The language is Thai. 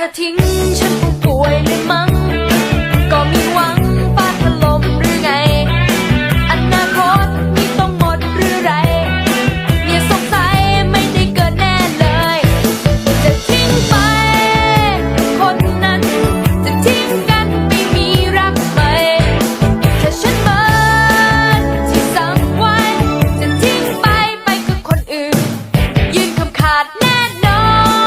ธอทิ้งฉันป่วยหรือมั้ง ก็มีหวังฟ้าถล่มหรือไง อนาคตมีต้องหมดหรือไรเนี่ยสงสัยไม่ได้เกิดแน่เลย จะทิ้งไป คนนั้น จะทิ้งกันไม่มีรักใหม่แค่ฉันเมินที่สั่งไว้ จะทิ้งไปไปกับคนอื่น ยืนคำขาดแน่